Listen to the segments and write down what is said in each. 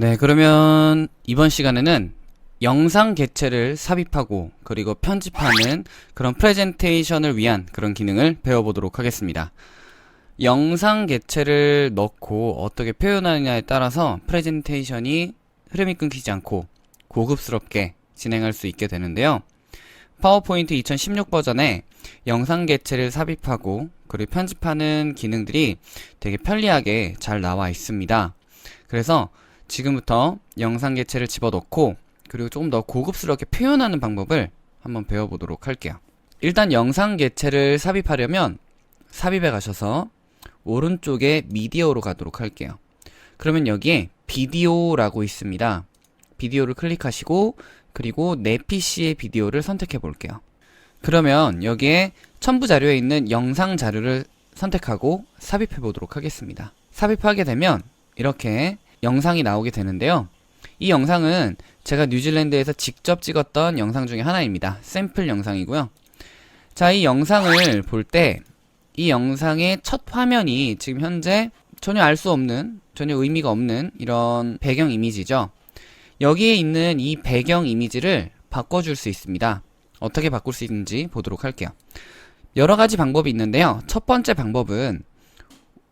네, 그러면 이번 시간에는 영상 개체를 삽입하고 그리고 편집하는 그런 프레젠테이션을 위한 그런 기능을 배워보도록 하겠습니다. 영상 개체를 넣고 어떻게 표현하느냐에 따라서 프레젠테이션이 흐름이 끊기지 않고 고급스럽게 진행할 수 있게 되는데요. 파워포인트 2016 버전에 영상 개체를 삽입하고 그리고 편집하는 기능들이 되게 편리하게 잘 나와 있습니다. 그래서 지금부터 영상 개체를 집어넣고 그리고 조금 더 고급스럽게 표현하는 방법을 한번 배워보도록 할게요. 일단 영상 개체를 삽입하려면 삽입에 가셔서 오른쪽에 미디어로 가도록 할게요. 그러면 여기에 비디오라고 있습니다. 비디오를 클릭하시고 그리고 내 PC의 비디오를 선택해 볼게요. 그러면 여기에 첨부 자료에 있는 영상 자료를 선택하고 삽입해 보도록 하겠습니다. 삽입하게 되면 이렇게 영상이 나오게 되는데요. 이 영상은 제가 뉴질랜드에서 직접 찍었던 영상 중에 하나입니다. 샘플 영상이고요. 자, 이 영상을 볼 때 이 영상의 첫 화면이 지금 현재 전혀 알 수 없는, 전혀 의미가 없는 이런 배경 이미지죠. 여기에 있는 이 배경 이미지를 바꿔줄 수 있습니다. 어떻게 바꿀 수 있는지 보도록 할게요. 여러 가지 방법이 있는데요. 첫 번째 방법은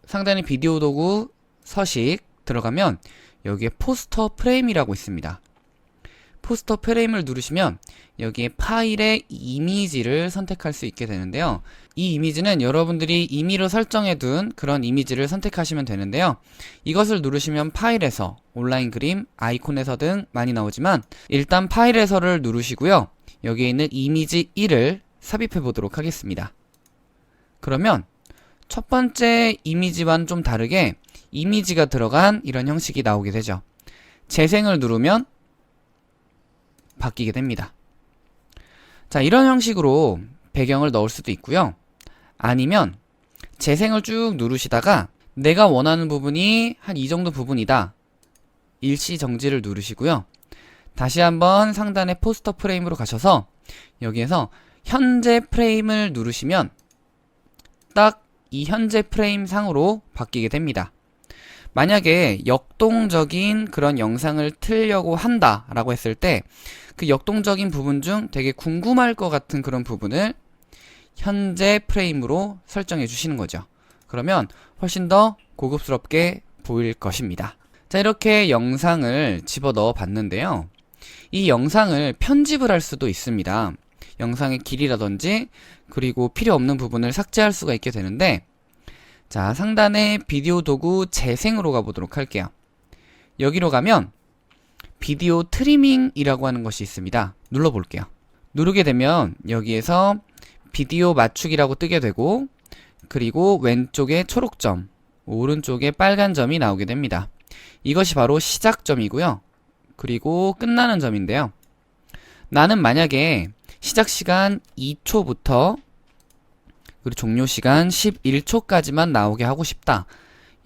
상단에 비디오 도구 서식 들어가면 여기에 포스터 프레임이라고 있습니다. 포스터 프레임을 누르시면 여기에 파일의 이미지를 선택할 수 있게 되는데요. 이 이미지는 여러분들이 임의로 설정해둔 그런 이미지를 선택하시면 되는데요. 이것을 누르시면 파일에서 온라인 그림, 아이콘에서 등 많이 나오지만 일단 파일에서를 누르시고요. 여기에 있는 이미지 1을 삽입해 보도록 하겠습니다. 그러면 첫 번째 이미지와는 좀 다르게 이미지가 들어간 이런 형식이 나오게 되죠. 재생을 누르면 바뀌게 됩니다. 자, 이런 형식으로 배경을 넣을 수도 있고요. 아니면 재생을 쭉 누르시다가 내가 원하는 부분이 한 이 정도 부분이다. 일시 정지를 누르시고요. 다시 한번 상단의 포스터 프레임으로 가셔서 여기에서 현재 프레임을 누르시면 딱 이 현재 프레임 상으로 바뀌게 됩니다. 만약에 역동적인 그런 영상을 틀려고 한다라고 했을 때 그 역동적인 부분 중 되게 궁금할 것 같은 그런 부분을 현재 프레임으로 설정해 주시는 거죠. 그러면 훨씬 더 고급스럽게 보일 것입니다. 자, 이렇게 영상을 집어 넣어 봤는데요. 이 영상을 편집을 할 수도 있습니다. 영상의 길이라든지 그리고 필요 없는 부분을 삭제할 수가 있게 되는데 자, 상단에 비디오 도구 재생으로 가보도록 할게요. 여기로 가면 비디오 트리밍이라고 하는 것이 있습니다. 눌러볼게요. 누르게 되면 여기에서 비디오 맞추기라고 뜨게 되고 그리고 왼쪽에 초록점, 오른쪽에 빨간 점이 나오게 됩니다. 이것이 바로 시작점이고요. 그리고 끝나는 점인데요. 나는 만약에 시작 시간 2초부터 그리고 종료 시간 11초까지만 나오게 하고 싶다.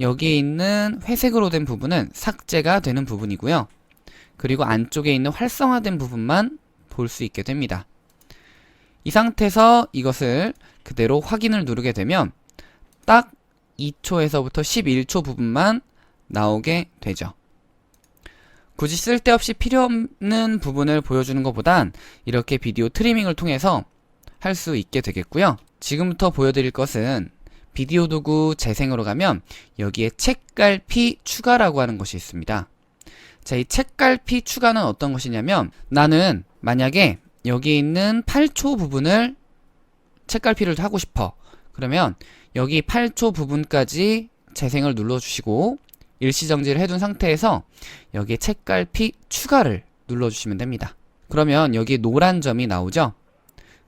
여기에 있는 회색으로 된 부분은 삭제가 되는 부분이고요. 그리고 안쪽에 있는 활성화된 부분만 볼 수 있게 됩니다. 이 상태에서 이것을 그대로 확인을 누르게 되면 딱 2초에서부터 11초 부분만 나오게 되죠. 굳이 쓸데없이 필요 없는 부분을 보여주는 것보단 이렇게 비디오 트리밍을 통해서 할 수 있게 되겠고요. 지금부터 보여드릴 것은 비디오 도구 재생으로 가면 여기에 책갈피 추가라고 하는 것이 있습니다. 자, 이 책갈피 추가는 어떤 것이냐면 나는 만약에 여기 있는 8초 부분을 책갈피를 하고 싶어. 그러면 여기 8초 부분까지 재생을 눌러주시고 일시정지를 해둔 상태에서 여기에 책갈피 추가를 눌러주시면 됩니다. 그러면 여기 노란 점이 나오죠?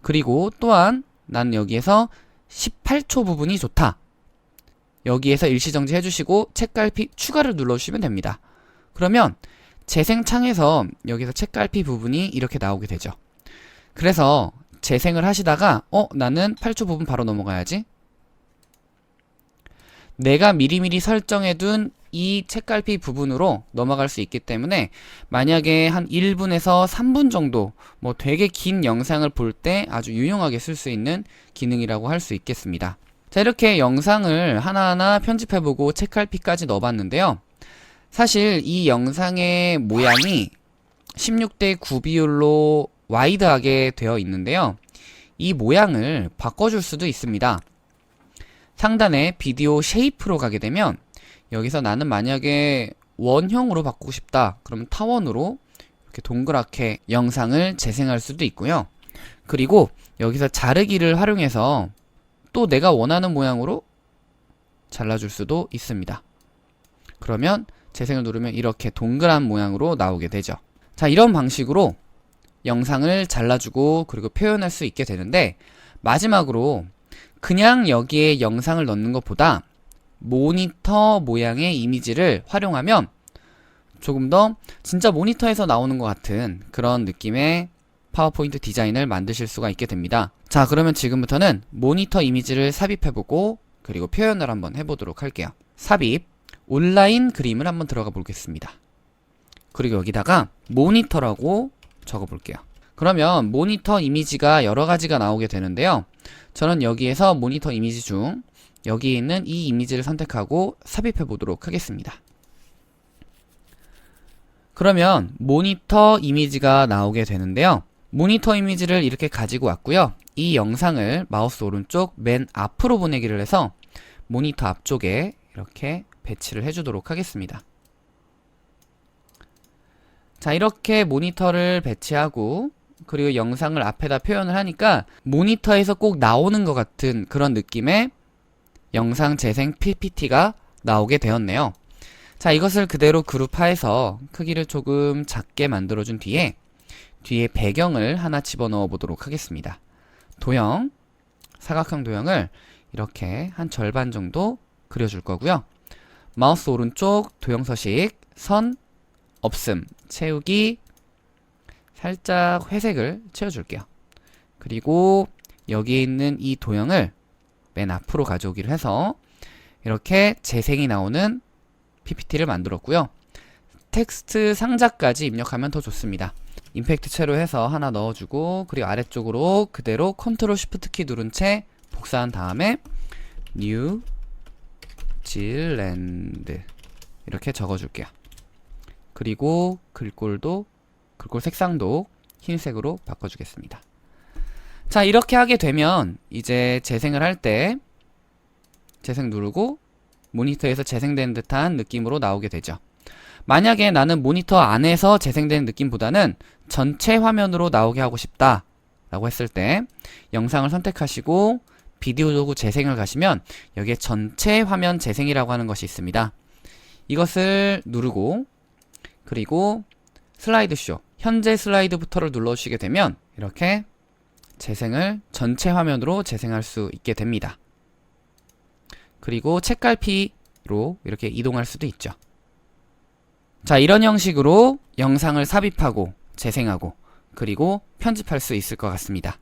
그리고 또한 난 여기에서 18초 부분이 좋다. 여기에서 일시정지 해주시고 책갈피 추가를 눌러주시면 됩니다. 그러면 재생창에서 여기서 책갈피 부분이 이렇게 나오게 되죠. 그래서 재생을 하시다가 어 나는 8초 부분 바로 넘어가야지. 내가 미리미리 설정해둔 이 책갈피 부분으로 넘어갈 수 있기 때문에 만약에 한 1분에서 3분 정도 뭐 되게 긴 영상을 볼 때 아주 유용하게 쓸 수 있는 기능이라고 할 수 있겠습니다. 자 이렇게 영상을 하나하나 편집해보고 책갈피까지 넣어봤는데요. 사실 이 영상의 모양이 16대 9 비율로 와이드하게 되어 있는데요. 이 모양을 바꿔줄 수도 있습니다. 상단에 비디오 쉐이프로 가게 되면 여기서 나는 만약에 원형으로 바꾸고 싶다. 그러면 타원으로 이렇게 동그랗게 영상을 재생할 수도 있고요. 그리고 여기서 자르기를 활용해서 또 내가 원하는 모양으로 잘라줄 수도 있습니다. 그러면 재생을 누르면 이렇게 동그란 모양으로 나오게 되죠. 자, 이런 방식으로 영상을 잘라주고 그리고 표현할 수 있게 되는데 마지막으로 그냥 여기에 영상을 넣는 것보다 모니터 모양의 이미지를 활용하면 조금 더 진짜 모니터에서 나오는 것 같은 그런 느낌의 파워포인트 디자인을 만드실 수가 있게 됩니다. 자, 그러면 지금부터는 모니터 이미지를 삽입해보고 그리고 표현을 한번 해보도록 할게요. 삽입, 온라인 그림을 한번 들어가 보겠습니다. 그리고 여기다가 모니터라고 적어 볼게요. 그러면 모니터 이미지가 여러 가지가 나오게 되는데요. 저는 여기에서 모니터 이미지 중 여기에 있는 이 이미지를 선택하고 삽입해 보도록 하겠습니다. 그러면 모니터 이미지가 나오게 되는데요. 모니터 이미지를 이렇게 가지고 왔고요. 이 영상을 마우스 오른쪽 맨 앞으로 보내기를 해서 모니터 앞쪽에 이렇게 배치를 해주도록 하겠습니다. 자, 이렇게 모니터를 배치하고 그리고 영상을 앞에다 표현을 하니까 모니터에서 꼭 나오는 것 같은 그런 느낌의 영상 재생 PPT가 나오게 되었네요. 자, 이것을 그대로 그룹화해서 크기를 조금 작게 만들어준 뒤에 뒤에 배경을 하나 집어넣어 보도록 하겠습니다. 도형, 사각형 도형을 이렇게 한 절반 정도 그려줄 거고요. 마우스 오른쪽 도형 서식, 선, 없음, 채우기, 살짝 회색을 채워줄게요. 그리고 여기에 있는 이 도형을 맨 앞으로 가져오기를 해서 이렇게 재생이 나오는 PPT를 만들었고요. 텍스트 상자까지 입력하면 더 좋습니다. 임팩트 채로 해서 하나 넣어주고 그리고 아래쪽으로 그대로 컨트롤 쉬프트 키 누른 채 복사한 다음에 뉴 질랜드 이렇게 적어줄게요. 그리고 글꼴도 글꼴 색상도 흰색으로 바꿔주겠습니다. 자 이렇게 하게 되면 이제 재생을 할 때 재생 누르고 모니터에서 재생된 듯한 느낌으로 나오게 되죠. 만약에 나는 모니터 안에서 재생되는 느낌보다는 전체 화면으로 나오게 하고 싶다 라고 했을 때 영상을 선택하시고 비디오 도구 재생을 가시면 여기에 전체 화면 재생이라고 하는 것이 있습니다. 이것을 누르고 그리고 슬라이드 쇼 현재 슬라이드부터를 눌러주시게 되면 이렇게 재생을 전체 화면으로 재생할 수 있게 됩니다. 그리고 책갈피로 이렇게 이동할 수도 있죠. 자, 이런 형식으로 영상을 삽입하고 재생하고 그리고 편집할 수 있을 것 같습니다.